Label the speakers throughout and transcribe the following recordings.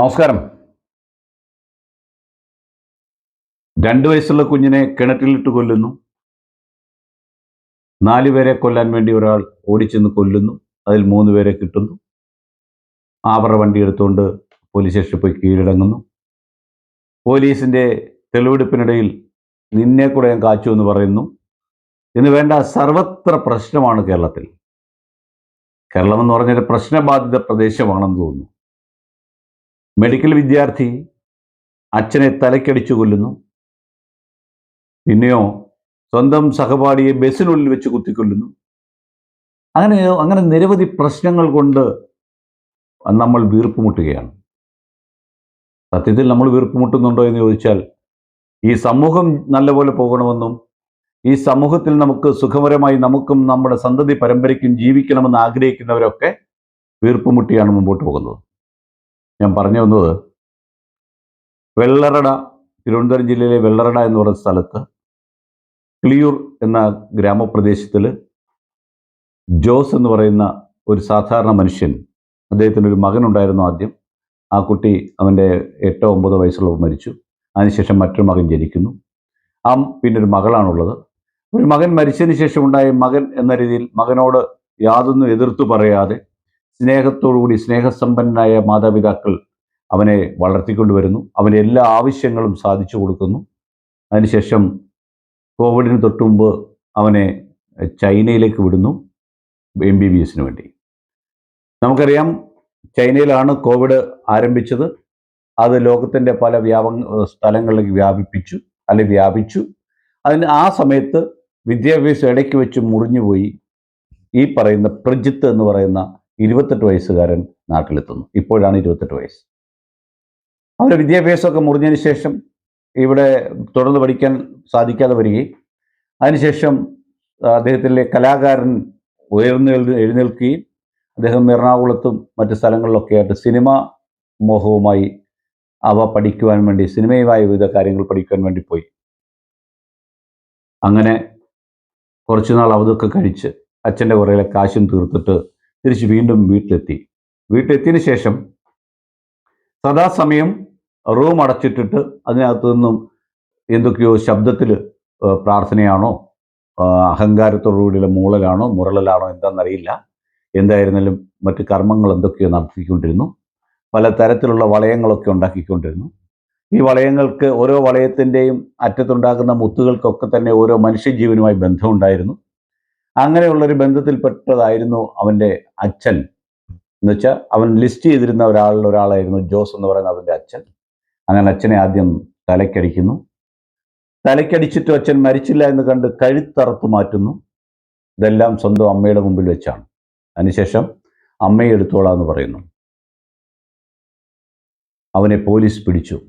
Speaker 1: നമസ്കാരം. രണ്ടു വയസ്സുള്ള കുഞ്ഞിനെ കിണറ്റിലിട്ട് കൊല്ലുന്നു. നാല് പേരെ കൊല്ലാൻ വേണ്ടി ഒരാൾ ഓടിച്ചെന്ന് കൊല്ലുന്നു. അതിൽ മൂന്ന് പേരെ കിട്ടുന്നു. ആവറ വണ്ടി എടുത്തുകൊണ്ട് പോലീസ് സ്റ്റേഷനിൽ പോയി കീഴടങ്ങുന്നു. പോലീസിന്റെ തെളിവെടുപ്പിനിടയിൽ നിന്നെ കൂടെ ഞാൻ കാച്ചു എന്ന് പറയുന്നു. എന്ന് വേണ്ട സർവത്ര പ്രശ്നമാണ് കേരളത്തിൽ. കേരളം എന്ന് പറഞ്ഞൊരു പ്രശ്നബാധിത പ്രദേശമാണെന്ന് തോന്നുന്നു. മെഡിക്കൽ വിദ്യാർത്ഥി അച്ഛനെ തലക്കടിച്ചു കൊല്ലുന്നു. പിന്നെയോ സ്വന്തം സഹപാഠിയെ ബസ്സിനുള്ളിൽ വെച്ച് കുത്തിക്കൊല്ലുന്നു. അങ്ങനെ അങ്ങനെ നിരവധി പ്രശ്നങ്ങൾ കൊണ്ട് നമ്മൾ വീർപ്പുമുട്ടുകയാണ് സത്യത്തിൽ നമ്മൾ വീർപ്പുമുട്ടുന്നുണ്ടോ എന്ന് ചോദിച്ചാൽ ഈ സമൂഹം നല്ലപോലെ പോകണമെന്നും ഈ സമൂഹത്തിൽ നമുക്ക് സുഖകരമായി നമുക്കും നമ്മുടെ സന്തതി പരമ്പരയ്ക്കും ജീവിക്കണമെന്ന് ആഗ്രഹിക്കുന്നവരൊക്കെ വീർപ്പുമുട്ടിയാണ് മുമ്പോട്ട് പോകുന്നത്. ഞാൻ പറഞ്ഞു വന്നത് വെള്ളറട തിരുവനന്തപുരം ജില്ലയിലെ വെള്ളറട എന്ന് പറയുന്ന സ്ഥലത്ത് ക്ലിയൂർ എന്ന ഗ്രാമപ്രദേശത്തിൽ ജോസ് എന്ന് പറയുന്ന ഒരു സാധാരണ മനുഷ്യൻ അദ്ദേഹത്തിന് ഒരു മകനുണ്ടായിരുന്നു ആദ്യം. ആ കുട്ടി അവന്റെ എട്ടോ ഒമ്പതോ വയസ്സുള്ളവർ മരിച്ചു. അതിനുശേഷം മറ്റൊരു മകൻ ജനിക്കുന്നു. ആ പിന്നെ ഒരു മകളാണുള്ളത്. ഒരു മകൻ മരിച്ചതിന് ശേഷം ഉണ്ടായ മകൻ എന്ന രീതിയിൽ മകനോട് യാതൊന്നും എതിർത്തു പറയാതെ സ്നേഹത്തോടുകൂടി സ്നേഹസമ്പന്നനായ മാതാപിതാക്കൾ അവനെ വളർത്തിക്കൊണ്ടുവരുന്നു. അവന്റെ എല്ലാ ആവശ്യങ്ങളും സാധിച്ചു കൊടുക്കുന്നു. അതിനുശേഷം കോവിഡിന് തൊട്ട് മുമ്പ് അവനെ ചൈനയിലേക്ക് വിടുന്നു എം ബി ബി എസിന് വേണ്ടി. നമുക്കറിയാം ചൈനയിലാണ് കോവിഡ് ആരംഭിച്ചത്. അത് ലോകത്തിന്റെ പല വ്യാപ സ്ഥലങ്ങളിലേക്ക് വ്യാപിപ്പിച്ചു അല്ലെ വ്യാപിച്ചു. അതിന് ആ സമയത്ത് വിദ്യാഭ്യാസം ഇടയ്ക്ക് വെച്ച് മുറിഞ്ഞുപോയി. ഈ പറയുന്ന പ്രജിത്ത് എന്ന് പറയുന്ന ഇരുപത്തെട്ട് വയസ്സുകാരൻ നാട്ടിലെത്തുന്നു. ഇപ്പോഴാണ് ഇരുപത്തെട്ട് വയസ്സ്. അവരുടെ വിദ്യാഭ്യാസമൊക്കെ മുറിഞ്ഞതിന് ശേഷം ഇവിടെ തുടർന്ന് പഠിക്കാൻ സാധിക്കാതെ വരികയും അതിനുശേഷം അദ്ദേഹത്തിലെ കലാകാരൻ ഉയർന്നു എഴുന്നേൽക്കുകയും അദ്ദേഹം എറണാകുളത്തും മറ്റ് സ്ഥലങ്ങളിലൊക്കെ ആയിട്ട് സിനിമ മോഹവുമായി അവ പഠിക്കുവാൻ വേണ്ടി സിനിമയുമായി വിവിധ കാര്യങ്ങൾ പഠിക്കുവാൻ വേണ്ടി പോയി. അങ്ങനെ കുറച്ചുനാൾ അവതൊക്കെ കഴിച്ച് അച്ഛന്റെ പുറകിലെ കാശും തീർത്തിട്ട് തിരിച്ച് വീണ്ടും വീട്ടിലെത്തി. വീട്ടിലെത്തിയതിന് ശേഷം സദാസമയം റൂം അടച്ചിട്ടിട്ട് അതിനകത്തു നിന്നും എന്തൊക്കെയോ ശബ്ദത്തിൽ പ്രാർത്ഥനയാണോ അഹങ്കാരത്തോടുകൂടിയുള്ള മൂളലാണോ മുരളലാണോ എന്താണെന്നറിയില്ല. എന്തായിരുന്നാലും മറ്റ് കർമ്മങ്ങൾ എന്തൊക്കെയോ നടത്തിക്കൊണ്ടിരുന്നു. പല തരത്തിലുള്ള വളയങ്ങളൊക്കെ ഉണ്ടാക്കിക്കൊണ്ടിരുന്നു. ഈ വളയങ്ങൾക്ക് ഓരോ വളയത്തിന്റെയും അറ്റത്തുണ്ടാകുന്ന മുത്തുകൾക്കൊക്കെ തന്നെ ഓരോ മനുഷ്യജീവനുമായി ബന്ധമുണ്ടായിരുന്നു. അങ്ങനെയുള്ളൊരു ബന്ധത്തിൽപ്പെട്ടതായിരുന്നു അവന്റെ അച്ഛൻ. എന്ന് വെച്ചാൽ അവൻ ലിസ്റ്റ് ചെയ്തിരുന്ന ഒരാളിൽ ഒരാളായിരുന്നു ജോസ് എന്ന് പറയുന്ന അവന്റെ അച്ഛൻ. അങ്ങനെ അച്ഛനെ ആദ്യം തലക്കടിക്കുന്നു. തലക്കടിച്ചിട്ട് അച്ഛൻ മരിച്ചില്ല എന്ന് കണ്ട് കഴുത്തറുത്ത് മാറ്റുന്നു. ഇതെല്ലാം സ്വന്തം അമ്മയുടെ മുമ്പിൽ വെച്ചാണ്. അതിനുശേഷം അമ്മയെ എടുത്തോളാം എന്ന് പറയുന്നു. അവനെ പോലീസ് പിടിച്ചു.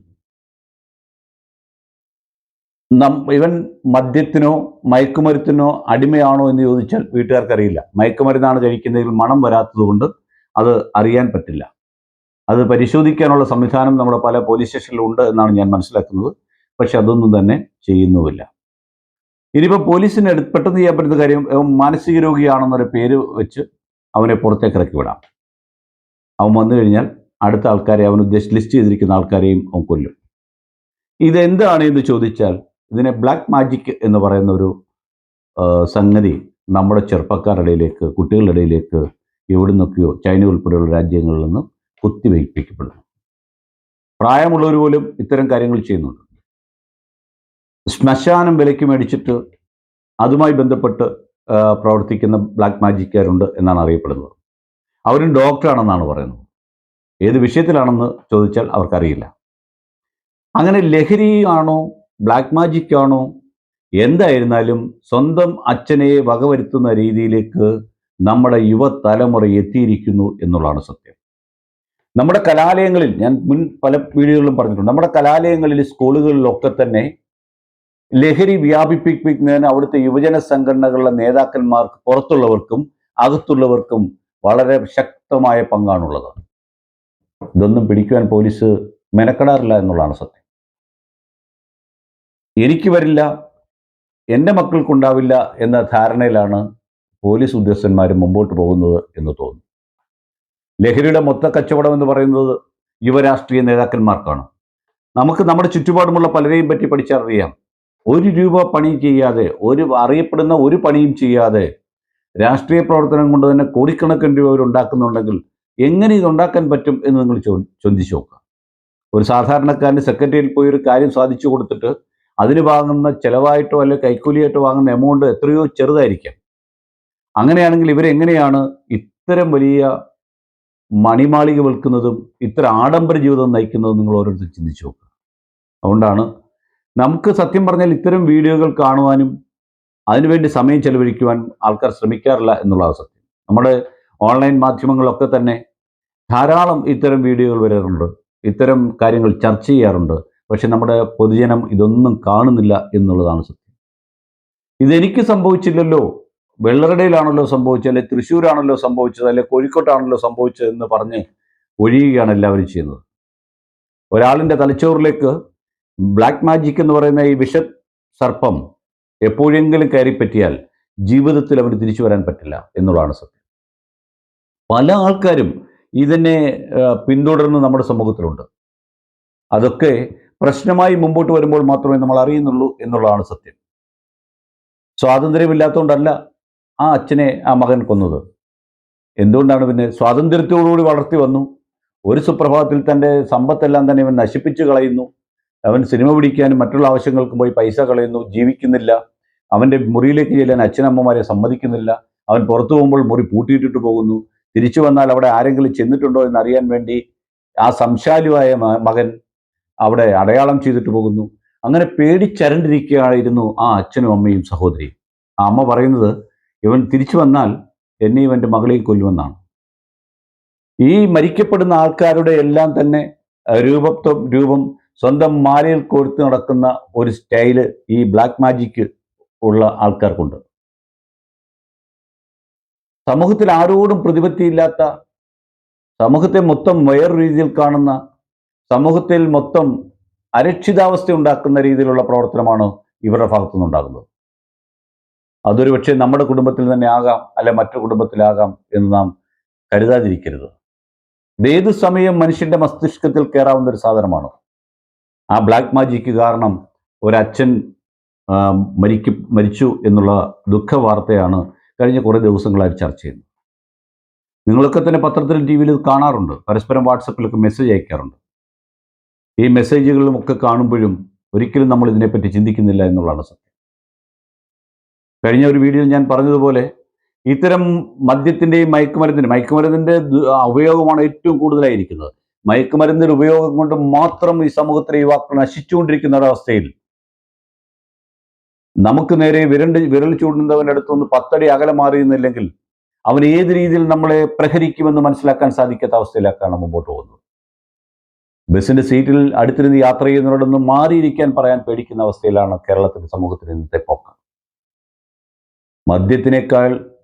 Speaker 1: നം ഇവൻ മദ്യത്തിനോ മയക്കുമരുത്തിനോ അടിമയാണോ എന്ന് ചോദിച്ചാൽ വീട്ടുകാർക്കറിയില്ല. മയക്കുമരുന്നാണ് കഴിക്കുന്നതിൽ മണം വരാത്തതുകൊണ്ട് അത് അറിയാൻ പറ്റില്ല. അത് പരിശോധിക്കാനുള്ള സംവിധാനം നമ്മുടെ പല പോലീസ് സ്റ്റേഷനിലും ഉണ്ട് എന്നാണ് ഞാൻ മനസ്സിലാക്കുന്നത്. പക്ഷെ അതൊന്നും തന്നെ ചെയ്യുന്നുമില്ല. ഇനിയിപ്പോൾ പോലീസിന് പെട്ടെന്ന് ചെയ്യാൻ പറ്റുന്ന കാര്യം മാനസിക രോഗിയാണെന്നൊരു പേര് വെച്ച് അവനെ പുറത്തേക്ക് ഇറക്കി വിടാം. അവൻ വന്നു കഴിഞ്ഞാൽ അടുത്ത ആൾക്കാരെ അവൻ ഉദ്ദേശിച്ച് ലിസ്റ്റ് ചെയ്തിരിക്കുന്ന ആൾക്കാരെയും അവൻ കൊല്ലും. ഇതെന്താണ് എന്ന് ചോദിച്ചാൽ ഇതിനെ ബ്ലാക്ക് മാജിക് എന്ന് പറയുന്ന ഒരു സംഗതി നമ്മുടെ ചെറുപ്പക്കാരുടെ ഇടയിലേക്ക് കുട്ടികളുടെ ഇടയിലേക്ക് എവിടെ നിന്നൊക്കെയോ ചൈന ഉൾപ്പെടെയുള്ള രാജ്യങ്ങളിൽ നിന്ന് കുത്തിവയ്പ്പിക്കപ്പെടുന്നു. പ്രായമുള്ളവർ പോലും ഇത്തരം കാര്യങ്ങൾ ചെയ്യുന്നുണ്ട്. ശ്മശാനം വിലയ്ക്ക് മേടിച്ചിട്ട് അതുമായി ബന്ധപ്പെട്ട് പ്രവർത്തിക്കുന്ന ബ്ലാക്ക് മാജിക്കാരുണ്ട് എന്നാണ് അറിയപ്പെടുന്നത്. അവരും ഡോക്ടറാണെന്നാണ് പറയുന്നത്. ഏത് വിഷയത്തിലാണെന്ന് ചോദിച്ചാൽ അവർക്കറിയില്ല. അങ്ങനെ ലഹരിയാണോ ബ്ലാക്ക് മാജിക് ആണോ? എന്തായിരുന്നാലും സ്വന്തം അച്ഛനെ വകവരുത്തുന്ന രീതിയിലേക്ക് നമ്മുടെ യുവതലമുറ എത്തിയിരിക്കുന്നു എന്നുള്ളതാണ് സത്യം. നമ്മുടെ കലാലയങ്ങളിൽ ഞാൻ മുൻ പല വീഡിയോകളിലും പറഞ്ഞിട്ടുണ്ട് നമ്മുടെ കലാലയങ്ങളിൽ സ്കൂളുകളിലൊക്കെ തന്നെ ലഹരി വ്യാപിപ്പിക്കുന്നതിന് അവിടുത്തെ യുവജന സംഘടനകളുടെ നേതാക്കന്മാർക്ക് പുറത്തുള്ളവർക്കും അകത്തുള്ളവർക്കും വളരെ ശക്തമായ പങ്കാണുള്ളത്. ഇതൊന്നും പിടിക്കുവാൻ പോലീസ് മെനക്കെടാറില്ല എന്നുള്ളതാണ് സത്യം. എനിക്ക് വരില്ല എന്റെ മക്കൾക്കുണ്ടാവില്ല എന്ന ധാരണയിലാണ് പോലീസ് ഉദ്യോഗസ്ഥന്മാർ മുമ്പോട്ട് പോകുന്നത് എന്ന് തോന്നുന്നു. ലഹരിയുടെ മൊത്ത കച്ചവടം എന്ന് പറയുന്നത് യുവരാഷ്ട്രീയ നേതാക്കന്മാർക്കാണ്. നമുക്ക് നമ്മുടെ ചുറ്റുപാടുമുള്ള പലരെയും പറ്റി പഠിച്ചറിയാം. ഒരു രൂപ പണി ചെയ്യാതെ ഒരു അറിയപ്പെടുന്ന ഒരു പണിയും ചെയ്യാതെ രാഷ്ട്രീയ പ്രവർത്തനം കൊണ്ട് തന്നെ കോടിക്കണക്കിന് രൂപ അവരുണ്ടാക്കുന്നുണ്ടെങ്കിൽ എങ്ങനെ ഇതുണ്ടാക്കാൻ പറ്റും എന്ന് നിങ്ങൾ ചോ നോക്കുക. ഒരു സാധാരണക്കാരന്റെ സെക്രട്ടറിയിൽ പോയി ഒരു കാര്യം സാധിച്ചു കൊടുത്തിട്ട് അതിന് വാങ്ങുന്ന ചിലവായിട്ടോ അല്ലെങ്കിൽ കൈക്കൂലിയായിട്ടോ വാങ്ങുന്ന എമൗണ്ട് എത്രയോ ചെറുതായിരിക്കാം. അങ്ങനെയാണെങ്കിൽ ഇവരെങ്ങനെയാണ് ഇത്തരം വലിയ മണിമാളിക വിൽക്കുന്നതും ഇത്ര ആഡംബര ജീവിതം നയിക്കുന്നതും നിങ്ങൾ ഓരോരുത്തർ ചിന്തിച്ചു നോക്കുക. അതുകൊണ്ടാണ് നമുക്ക് സത്യം പറഞ്ഞാൽ ഇത്തരം വീഡിയോകൾ കാണുവാനും അതിനുവേണ്ടി സമയം ചെലവഴിക്കുവാൻ ആൾക്കാർ ശ്രമിക്കാറില്ല എന്നുള്ളതാണ് സത്യം. നമ്മുടെ ഓൺലൈൻ മാധ്യമങ്ങളൊക്കെ തന്നെ ധാരാളം ഇത്തരം വീഡിയോകൾ വരാറുണ്ട്. ഇത്തരം കാര്യങ്ങൾ ചർച്ച ചെയ്യാറുണ്ട്. പക്ഷെ നമ്മുടെ പൊതുജനം ഇതൊന്നും കാണുന്നില്ല എന്നുള്ളതാണ് സത്യം. ഇതെനിക്ക് സംഭവിച്ചില്ലല്ലോ. വെള്ളറടയിലാണല്ലോ സംഭവിച്ചത് അല്ലെ തൃശ്ശൂരാണല്ലോ സംഭവിച്ചത് അല്ലെ കോഴിക്കോട്ടാണല്ലോ സംഭവിച്ചത് എന്ന് പറഞ്ഞ് ഒഴിയുകയാണ് എല്ലാവരും ചെയ്യുന്നത്. ഒരാളിന്റെ തലച്ചോറിലേക്ക് ബ്ലാക്ക് മാജിക് എന്ന് പറയുന്ന ഈ വിഷ സർപ്പം എപ്പോഴെങ്കിലും കയറിപ്പറ്റിയാൽ ജീവിതത്തിൽ അവന് തിരിച്ചു വരാൻ പറ്റില്ല എന്നുള്ളതാണ് സത്യം. പല ആൾക്കാരും ഇതിനെ പിന്തുടർന്ന് നമ്മുടെ സമൂഹത്തിലുണ്ട്. അതൊക്കെ പ്രശ്നമായി മുമ്പോട്ട് വരുമ്പോൾ മാത്രമേ നമ്മൾ അറിയുന്നുള്ളൂ എന്നുള്ളതാണ് സത്യം. സ്വാതന്ത്ര്യമില്ലാത്തതുകൊണ്ടല്ല ആ അച്ഛനെ ആ മകൻ കൊന്നത്. എന്തുകൊണ്ടാണ് പിന്നെ സ്വാതന്ത്ര്യത്തോടുകൂടി വളർത്തി വന്നു? ഒരു സുപ്രഭാതത്തിൽ തന്റെ സമ്പത്തെല്ലാം തന്നെ ഇവൻ നശിപ്പിച്ചു കളയുന്നു. അവൻ സിനിമ പിടിക്കാനും മറ്റുള്ള ആവശ്യങ്ങൾക്കും പോയി പൈസ കളയുന്നു. ജീവിക്കുന്നില്ല. അവന്റെ മുറിയിലേക്ക് ചെല്ലാൻ അച്ഛനമ്മമാരെ സമ്മതിക്കുന്നില്ല. അവൻ പുറത്തു പോകുമ്പോൾ മുറി പൂട്ടിയിട്ടിട്ട് പോകുന്നു. തിരിച്ചു വന്നാൽ അവിടെ ആരെങ്കിലും ചെന്നിട്ടുണ്ടോ എന്നറിയാൻ വേണ്ടി ആ സംശാലുവായ മകൻ അവിടെ അടയാളം ചെയ്തിട്ട് പോകുന്നു. അങ്ങനെ പേടിച്ചരണ്ടിരിക്കുകയായിരുന്നു ആ അച്ഛനും അമ്മയും സഹോദരിയും. ആ അമ്മ പറയുന്നത് ഇവൻ തിരിച്ചു വന്നാൽ എന്നെയും എന്റെ മകളെയും കൊല്ലുമെന്നാണ്. ഈ മരിക്കപ്പെടുന്ന ആൾക്കാരുടെ എല്ലാം തന്നെ രൂപത്വം രൂപം സ്വന്തം മാലയിൽ കൊടുത്ത് നടക്കുന്ന ഒരു സ്റ്റൈൽ ഈ ബ്ലാക്ക് മാജിക്ക് ഉള്ള ആൾക്കാർക്കുണ്ട്. സമൂഹത്തിൽ ആരോടും പ്രതിപത്തിയില്ലാത്ത സമൂഹത്തെ മൊത്തം വേറൊരു രീതിയിൽ കാണുന്ന സമൂഹത്തിൽ മൊത്തം അരക്ഷിതാവസ്ഥ ഉണ്ടാക്കുന്ന രീതിയിലുള്ള പ്രവർത്തനമാണ് ഇവരുടെ ഭാഗത്തുനിന്നുണ്ടാകുന്നത് അതൊരു പക്ഷേ നമ്മുടെ കുടുംബത്തിൽ തന്നെ ആകാം അല്ലെ മറ്റു കുടുംബത്തിലാകാം എന്ന് നാം കരുതാതിരിക്കരുത്. ഏത് സമയം മനുഷ്യന്റെ മസ്തിഷ്കത്തിൽ കയറാവുന്ന ഒരു സാധനമാണ്. ആ ബ്ലാക്ക് മാജിക്ക് കാരണം ഒരച്ഛൻ മരിക്കും മരിച്ചു എന്നുള്ള ദുഃഖ വാർത്തയാണ് കഴിഞ്ഞ കുറേ ദിവസങ്ങളായി ചർച്ച ചെയ്യുന്നത്. നിങ്ങളൊക്കെ തന്നെ പത്രത്തിലും ടി വിയിലും കാണാറുണ്ട്. പരസ്പരം വാട്സപ്പിലൊക്കെ മെസ്സേജ് അയക്കാറുണ്ട്. ഈ മെസ്സേജുകളും ഒക്കെ കാണുമ്പോഴും ഒരിക്കലും നമ്മൾ ഇതിനെപ്പറ്റി ചിന്തിക്കുന്നില്ല എന്നുള്ളതാണ് സത്യം. കഴിഞ്ഞ ഒരു വീഡിയോയിൽ ഞാൻ പറഞ്ഞതുപോലെ ഇത്തരം മദ്യത്തിന്റെയും മയക്കുമരുന്നിന്റെ മയക്കുമരുന്നിന്റെ ഉപയോഗമാണ് ഏറ്റവും കൂടുതലായിരിക്കുന്നത്. മയക്കുമരുന്നിന്റെ ഉപയോഗം കൊണ്ട് മാത്രം ഈ സമൂഹത്തിലെ യുവാക്കൾ നശിച്ചുകൊണ്ടിരിക്കുന്ന ഒരവസ്ഥയിൽ നമുക്ക് നേരെ വിരണ്ട് വിരൽ ചൂടുന്നവന്റെ അടുത്തൊന്ന് പത്തടി അകലെ മാറിയുന്നില്ലെങ്കിൽ അവൻ ഏത് രീതിയിൽ നമ്മളെ പ്രഹരിക്കുമെന്ന് മനസ്സിലാക്കാൻ സാധിക്കാത്ത അവസ്ഥയിലേക്കാണ് മുമ്പോട്ട് പോകുന്നത്. ബസ്സിന്റെ സീറ്റിൽ അടുത്തിരുന്ന് യാത്ര ചെയ്യുന്നവരോടൊന്നും മാറിയിരിക്കാൻ പറയാൻ പേടിക്കുന്ന അവസ്ഥയിലാണ് കേരളത്തിന്റെ സമൂഹത്തിന് ഇന്നത്തെ പോക്ക്. മദ്യത്തിനേക്കാൾ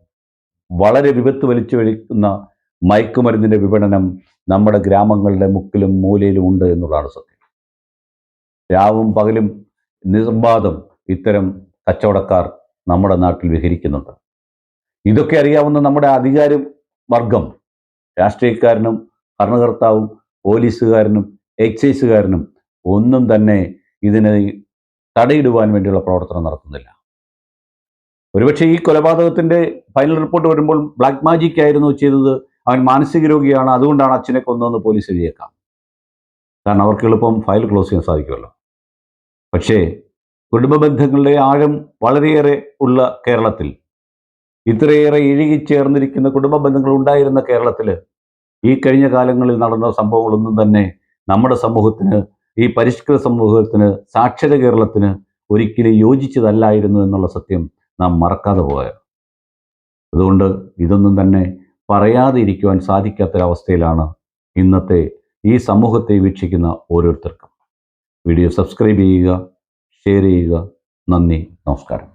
Speaker 1: വളരെ വിപത്ത് വലിച്ചു വലിക്കുന്ന മയക്കുമരുന്നിന്റെ വിപണനം നമ്മുടെ ഗ്രാമങ്ങളുടെ മുക്കിലും മൂലയിലും ഉണ്ട് എന്നുള്ളതാണ് സത്യം. രാവും പകലും നിർബാധം ഇത്തരം കച്ചവടക്കാർ നമ്മുടെ നാട്ടിൽ വിഹരിക്കുന്നുണ്ട്. ഇതൊക്കെ അറിയാവുന്ന നമ്മുടെ അധികാര വർഗം രാഷ്ട്രീയക്കാരനും ഭരണകർത്താവും പോലീസുകാരനും എക്സൈസുകാരനും ഒന്നും തന്നെ ഇതിനെ തടയിടുവാൻ വേണ്ടിയുള്ള പ്രവർത്തനം നടത്തുന്നില്ല. ഒരുപക്ഷെ ഈ കൊലപാതകത്തിന്റെ ഫൈനൽ റിപ്പോർട്ട് വരുമ്പോൾ ബ്ലാക്ക് മാജിക് ആയിരുന്നു ചെയ്തത്. അവൻ മാനസിക രോഗിയാണ്. അതുകൊണ്ടാണ് അച്ഛനെ കൊന്നതെന്ന് പോലീസ് എഴുതിയേക്കാം. കാരണം അവർക്ക് എളുപ്പം ഫയൽ ക്ലോസ് ചെയ്യാൻ സാധിക്കുമല്ലോ. പക്ഷേ കുടുംബ ബന്ധങ്ങളുടെ ആഴം വളരെയേറെ ഉള്ള കേരളത്തിൽ ഇത്രയേറെ ഇഴുകി ചേർന്നിരിക്കുന്ന കുടുംബ ബന്ധങ്ങൾ ഉണ്ടായിരുന്ന കേരളത്തിൽ ഈ കഴിഞ്ഞ കാലങ്ങളിൽ നടന്ന സംഭവങ്ങളൊന്നും തന്നെ നമ്മുടെ സമൂഹത്തിന് ഈ പരിഷ്കൃത സമൂഹത്തിന് സാക്ഷര കേരളത്തിന് ഒരിക്കലും യോജിച്ചതല്ലായിരുന്നു എന്നുള്ള സത്യം നാം മറക്കാതെ പോയ അതുകൊണ്ട് ഇതൊന്നും തന്നെ പറയാതെ ഇരിക്കുവാൻ സാധിക്കാത്തൊരവസ്ഥയിലാണ് ഇന്നത്തെ ഈ സമൂഹത്തെ വീക്ഷിക്കുന്ന ഓരോരുത്തർക്കും. വീഡിയോ സബ്സ്ക്രൈബ് ചെയ്യുക ഷെയർ ചെയ്യുക. നന്ദി നമസ്കാരം.